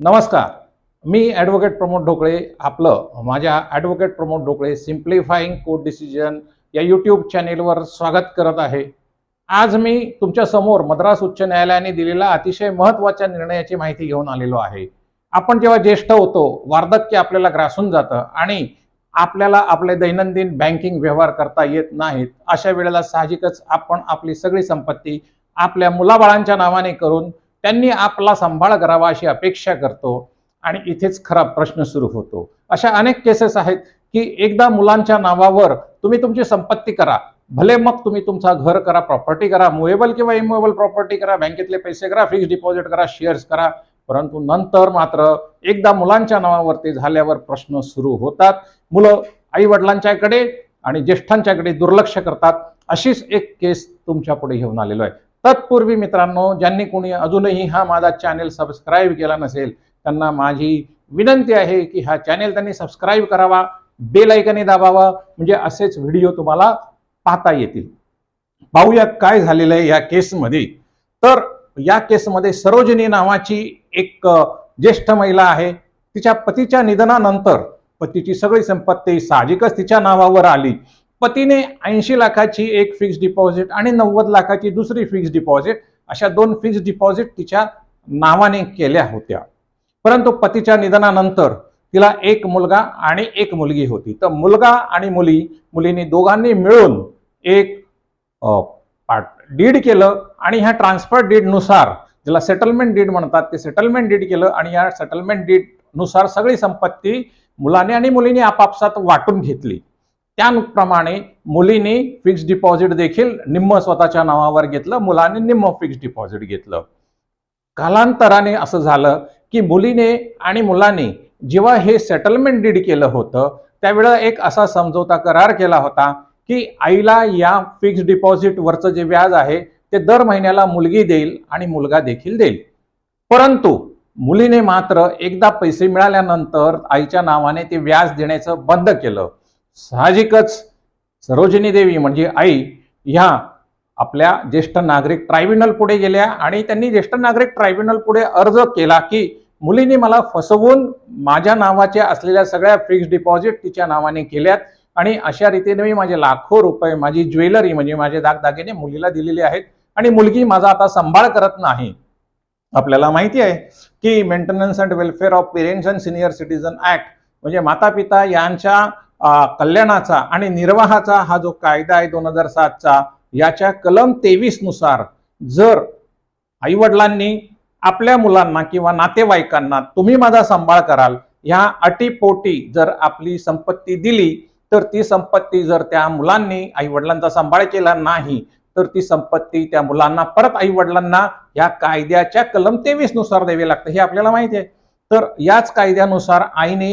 नमस्कार. मी ॲडव्होकेट प्रमोद ढोकळे. आपलं माझ्या advocate Pramod Dhokale simplifying court decision या यूट्यूब चॅनेलवर स्वागत करत आहे. आज मी तुमच्यासमोर मद्रास उच्च न्यायालयाने दिलेला अतिशय महत्त्वाच्या निर्णयाची माहिती घेऊन आलेलो आहे. आपण जेव्हा ज्येष्ठ होतो वार्धक्य आपल्याला ग्रासून जातं आणि आपल्याला आपले दैनंदिन बँकिंग व्यवहार करता येत नाहीत अशा वेळेला साहजिकच आपण आपली सगळी संपत्ती आपल्या मुलाबाळांच्या नावाने करून त्यांनी आपला सांभाळ करावा अशी अपेक्षा करतो आणि इथेच खरा प्रश्न सुरू होतो. अशा अनेक केसेस आहेत की एकदा मुलांच्या नावावर तुम्ही तुमची संपत्ती करा भले मग तुम्ही तुमचा घर करा प्रॉपर्टी करा मुवेबल किंवा इमुवेबल प्रॉपर्टी करा बँकेतले पैसे करा फिक्स डिपॉझिट करा शेअर्स करा परंतु नंतर मात्र एकदा मुलांच्या नावावरती झाल्यावर प्रश्न सुरू होतात. मुलं आई वडिलांच्याकडे आणि ज्येष्ठांच्याकडे दुर्लक्ष करतात. अशीच एक केस तुमच्यापुढे घेऊन आलेलो आहे. तत्पूर्वी मित्रांनो ज्यांनी कोणी अजूनही हा माझा चॅनेल सबस्क्राईब केला नसेल त्यांना माझी विनंती आहे की हा चॅनेल त्यांनी सबस्क्राईब करावा बेल ऐकने दाबावा म्हणजे असेच व्हिडिओ तुम्हाला पाहता येतील. पाहूया काय झालेलं आहे या केसमध्ये तर या केसमध्ये सरोजिनी नावाची एक ज्येष्ठ महिला आहे. तिच्या पतीच्या निधनानंतर पतीची सगळी संपत्ती साहजिकच तिच्या नावावर आली. पतीने ऐंशी लाखाची एक फिक्स डिपॉझिट आणि नव्वद लाखाची दुसरी फिक्स डिपॉझिट अशा दोन फिक्स डिपॉझिट तिच्या नावाने केल्या होत्या. परंतु पतीच्या निधनानंतर तिला एक मुलगा आणि एक मुलगी होती. तर मुलगा आणि मुली मुलींनी दोघांनी मिळून एक अ, पाट डीड केलं आणि ह्या ट्रान्सफर डीडनुसार ज्याला सेटलमेंट डीड म्हणतात ते सेटलमेंट डीड केलं आणि या सेटलमेंट डीडनुसार सगळी संपत्ती मुलाने आणि मुलीने आपापसात वाटून घेतली. त्याप्रमाणे मुलीने फिक्स डिपॉझिट देखील निम्म स्वतःच्या नावावर घेतलं मुलाने निम्म फिक्स डिपॉझिट घेतलं. कालांतराने असं झालं की मुलीने आणि मुलाने जेव्हा हे सेटलमेंट डीड केलं होतं त्यावेळेला एक असा समझोता करार केला होता की आईला या फिक्स डिपॉझिटवरचं जे व्याज आहे ते दर महिन्याला मुलगी देईल आणि मुलगा देखील देईल. परंतु मुलीने मात्र एकदा पैसे मिळाल्यानंतर आईच्या नावाने ते व्याज देण्याचं बंद केलं. साहजिकच सरोजिनी देवी म्हणजे आई ह्या आपल्या ज्येष्ठ नागरिक ट्रायब्युनल पुढे गेल्या आणि त्यांनी ज्येष्ठ नागरिक ट्रायब्युनल पुढे अर्ज केला की मुलीने मला फसवून माझ्या नावाच्या असलेल्या सगळ्या फिक्स डिपॉझिट तिच्या नावाने केल्यात आणि अशा रीतीने मी माझे लाखो रुपये माझी ज्वेलरी म्हणजे माझे दागदागिने मुलीला दिलेले आहेत आणि मुलगी माझा आता सांभाळ करत नाही. आपल्याला माहिती आहे की maintenance and welfare of parents and senior citizen act म्हणजे माता पिता यांच्या कल्याणाचा आणि निर्वाहाचा हा जो कायदा आहे दोन हजार सातचा याच्या कलम तेवीसनुसार जर आईवडिलांनी आपल्या मुलांना किंवा नातेवाईकांना तुम्ही माझा सांभाळ कराल ह्या अटीपोटी जर आपली संपत्ती दिली तर ती संपत्ती जर त्या मुलांनी आईवडिलांचा सांभाळ केला नाही तर ती संपत्ती त्या मुलांना परत आईवडिलांना या कायद्याच्या कलम तेवीसनुसार द्यावी लागते हे आपल्याला माहिती आहे. तर याच कायद्यानुसार आईने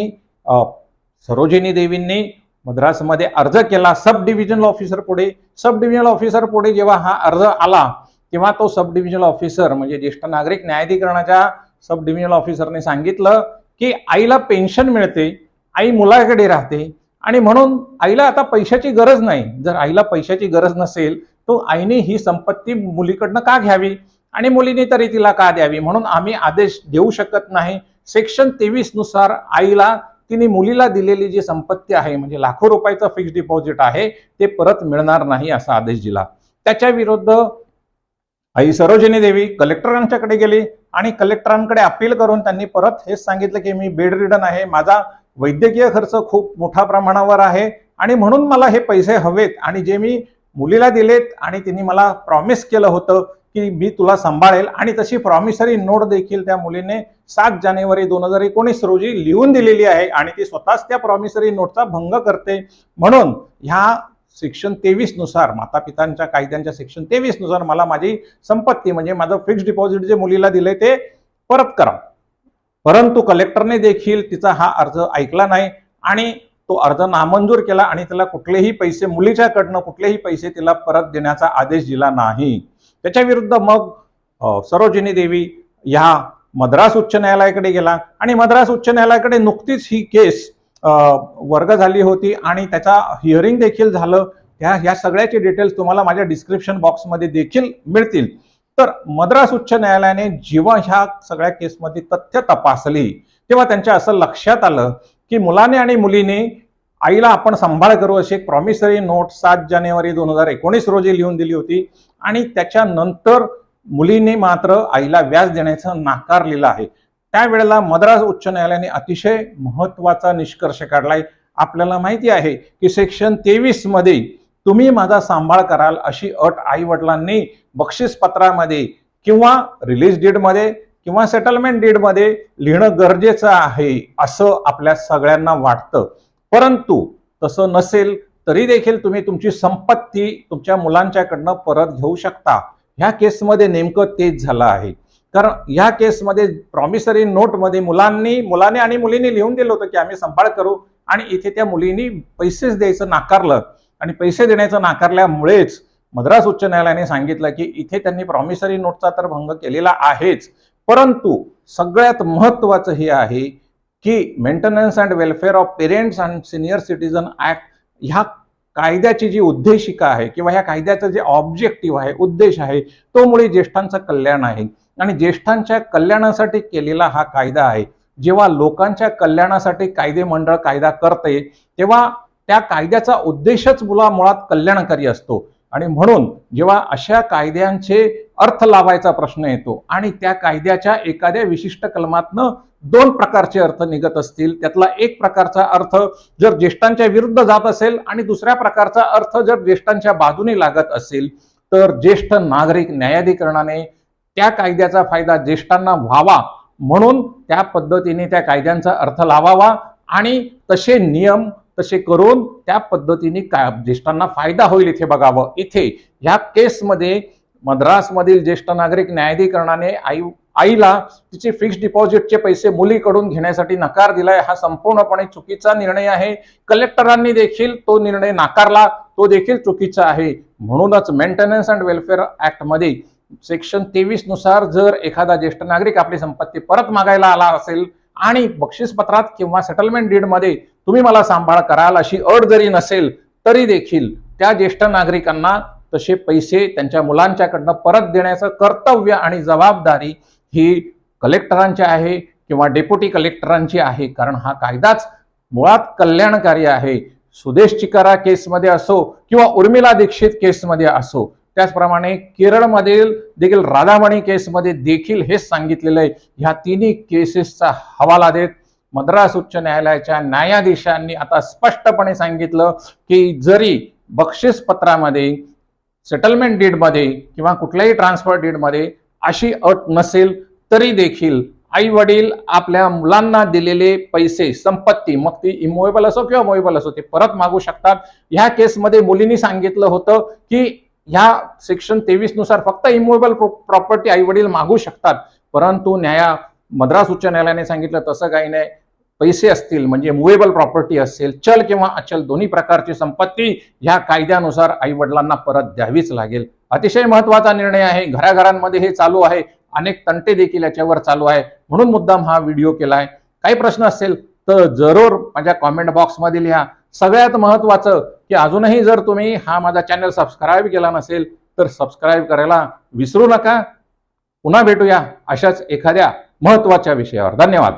सरोजिनी देवींनी मद्रासमध्ये अर्ज केला. सब डिव्हिजनल ऑफिसर पुढे. सब डिव्हिजनल ऑफिसर पुढे जेव्हा हा अर्ज आला तेव्हा तो सब डिव्हिजनल ऑफिसर म्हणजे ज्येष्ठ नागरिक न्यायाधिकरणाच्या सब डिव्हिजनल ऑफिसरने सांगितलं की आईला पेन्शन मिळते आई मुलाकडे राहते आणि म्हणून आईला आता पैशाची गरज नाही. जर आईला पैशाची गरज नसेल तर आईने ही संपत्ती मुलीकडनं का घ्यावी? आणि मुलीने तरी तिला का द्यावी? म्हणून आम्ही आदेश देऊ शकत नाही. सेक्शन तेवीसनुसार आईला तिने मुलीला दिलेली जी संपत्ती आहे म्हणजे लाखो रुपयाचं फिक्स डिपॉझिट आहे ते परत मिळणार नाही असा आदेश दिला. त्याच्या विरुद्ध आई सरोजिनी देवी कलेक्टरांच्याकडे गेली आणि कलेक्टरांकडे अपील करून त्यांनी परत हेच सांगितलं की मी बेड रिडन आहे माझा वैद्यकीय खर्च खूप मोठ्या प्रमाणावर आहे आणि म्हणून मला हे पैसे हवेत आणि जे मी मुलीला दिलेत आणि तिने मला प्रॉमिस केलं होतं की मी तुला सांभाळेल आणि तशी प्रॉमिसरी नोट देखील त्या मुलीने सात जानेवारी दोन हजार एकोणीस रोजी लिहून दिलेली आहे आणि ती स्वतःच त्या प्रॉमिसरी नोटचा भंग करते. म्हणून ह्या सेक्शन तेवीसनुसार माता पितांच्या कायद्यांच्या सेक्शन तेवीसनुसार मला माझी संपत्ती म्हणजे माझं फिक्स डिपॉझिट जे मुलीला दिले ते परत करा. परंतु कलेक्टरने देखील तिचा हा अर्ज ऐकला नाही आणि तो अर्ज नामंजूर केला आणि तिला कुठलेही पैसे मुलीच्याकडनं कुठलेही पैसे तिला परत देण्याचा आदेश दिला नाही. त्याच्याविरुद्ध मग सरोजिनी देवी ह्या मद्रास उच्च न्यायालयाकडे गेला आणि मद्रास उच्च न्यायालयाकडे नुकतीच ही केस वर्ग झाली होती आणि त्याचा हिअरिंग देखील झालं. ह्या ह्या सगळ्याचे डिटेल्स तुम्हाला माझ्या डिस्क्रिप्शन बॉक्समध्ये देखील मिळतील. तर मद्रास उच्च न्यायालयाने जेव्हा ह्या सगळ्या केसमध्ये तथ्य तपासली तेव्हा त्यांच्या असं लक्षात आलं की मुलाने आणि मुलीने आईला आपण सांभाळ करू अशी एक प्रॉमिसरी नोट सात जानेवारी दोन हजार एकोणीस रोजी लिहून दिली होती. आणि त्याच्यानंतर मुलीने मात्र आईला व्याज देण्याचं नाकारलेलं आहे. त्यावेळेला मद्रास उच्च न्यायालयाने अतिशय महत्त्वाचा निष्कर्ष काढलाय. आपल्याला माहिती आहे की सेक्शन तेवीसमध्ये तुम्ही माझा सांभाळ कराल अशी अट आई वडिलांनी बक्षीस पत्रामध्ये किंवा रिलीज डीडमध्ये किंवा सेटलमेंट डीडमध्ये लिहिणं गरजेचं आहे असं आपल्या सगळ्यांना वाटतं. परंतु तसं नसेल तरी देखील तुम्ही तुमची संपत्ती तुमच्या मुलांच्याकडनं परत घेऊ शकता. ह्या केसमध्ये नेमकं तेच झालं आहे. कारण ह्या केसमध्ये प्रॉमिसरी नोटमध्ये मुलांनी मुलाने आणि मुलीने लिहून दिलं होतं की आम्ही सांभाळ करू आणि इथे त्या मुलींनी पैसेच द्यायचं नाकारलं. आणि पैसे देण्याचं नाकारल्यामुळेच मद्रास उच्च न्यायालयाने सांगितलं की इथे त्यांनी प्रॉमिसरी नोटचा तर भंग केलेला आहेच. परंतु सगळ्यात महत्वाचं हे आहे की maintenance and welfare of parents and senior citizen act ह्या कायद्याची जी उद्देशिका आहे किंवा ह्या कायद्याचं जे ऑब्जेक्टिव्ह आहे उद्देश आहे तो मुळे ज्येष्ठांचं कल्याण आहे. आणि ज्येष्ठांच्या कल्याणासाठी केलेला हा कायदा आहे. जेव्हा लोकांच्या कल्याणासाठी कायदे मंडळ कायदा करते तेव्हा त्या कायद्याचा उद्देशच मुला मुळात कल्याणकारी असतो. आणि म्हणून जेव्हा अशा कायद्यांचे अर्थ लावायचा प्रश्न येतो आणि त्या कायद्याच्या एखाद्या विशिष्ट कलमातनं दोन प्रकारचे अर्थ निघत असतील. त्यातला एक प्रकारचा अर्थ जर ज्येष्ठांच्या विरुद्ध जात असेल आणि दुसऱ्या प्रकारचा अर्थ जर ज्येष्ठांच्या बाजूने लागत असेल तर ज्येष्ठ नागरिक न्यायाधिकरणाने त्या कायद्याचा फायदा ज्येष्ठांना व्हावा म्हणून त्या पद्धतीने त्या कायद्यांचा अर्थ लावावा आणि तसे नियम तसे करून त्या पद्धतीने काय ज्येष्ठांना फायदा होईल इथे बघावं. इथे ह्या केसमध्ये मद्रासमधील ज्येष्ठ नागरिक न्यायाधिकरणाने आई आईला तिचे फिक्स डिपॉझिटचे पैसे मुलीकडून घेण्यासाठी नकार दिलाय हा संपूर्णपणे चुकीचा निर्णय आहे. कलेक्टरांनी देखील तो निर्णय नाकारला तो देखील चुकीचा आहे. म्हणूनच मेंटेनन्स अँड वेलफेअर ऍक्टमध्ये सेक्शन तेवीसनुसार जर एखादा ज्येष्ठ नागरिक आपली संपत्ती परत मागायला आला असेल आणि बक्षीसपत्रात किंवा सेटलमेंट डीडमध्ये तुम्ही मला सांभाळ कराल अशी अट जरी नसेल तरी देखील त्या ज्येष्ठ नागरिकांना तसे पैसे त्यांच्या मुलांच्याकडनं परत देण्याचं कर्तव्य आणि जबाबदारी ही कलेक्टरांची आहे किंवा डेप्युटी कलेक्टरांची आहे. कारण हा कायदाच मुळात कल्याणकारी आहे. सुदेश चिकारा केसमध्ये असो किंवा उर्मिला दीक्षित केसमध्ये असो. त्याचप्रमाणे केरळमधील देखील राधामणी केसमध्ये देखील हेच सांगितलेलं आहे ह्या तिन्ही केसेसचा हवाला देत मद्रास उच्च न्यायालयाच्या न्यायाधीशांनी आता स्पष्टपणे सांगितलं की जरी बक्षीसपत्रामध्ये सेटलमेंट डीडमध्ये किंवा कुठल्याही ट्रान्सफर डीडमध्ये अशी अट नसेल तरी देखील आई वडील आपल्या मुलांना दिलेले पैसे संपत्ती मग ती इमोएबल असो किंवा मोएबल असो ते परत मागू शकतात. ह्या केसमध्ये मुलींनी सांगितलं होतं की ह्या सेक्शन तेवीसनुसार फक्त इमोएबल प्रॉपर्टी आई वडील मागू शकतात. परंतु न्याया मद्रास उच्च न्यायालयाने सांगितलं तसं काही नाही. पैसे असतील म्हणजे मुवेबल प्रॉपर्टी असेल चल किंवा अचल दोन्ही प्रकारची संपत्ती ह्या कायद्यानुसार आई वडिलांना परत द्यावीच लागेल. अतिशय महत्त्वाचा निर्णय आहे. घराघरांमध्ये हे चालू आहे. अनेक तंटे देखील याच्यावर चालू आहे. म्हणून मुद्दाम हा व्हिडिओ केला आहे काही प्रश्न असेल तर जरूर माझ्या कॉमेंट बॉक्समध्ये लिहा सगळ्यात महत्वाचं की अजूनही जर तुम्ही हा माझा चॅनल सबस्क्राईब केला नसेल तर सबस्क्राईब करायला विसरू नका. पुन्हा भेटूया अशाच एखाद्या महत्त्वाच्या विषयावर. धन्यवाद.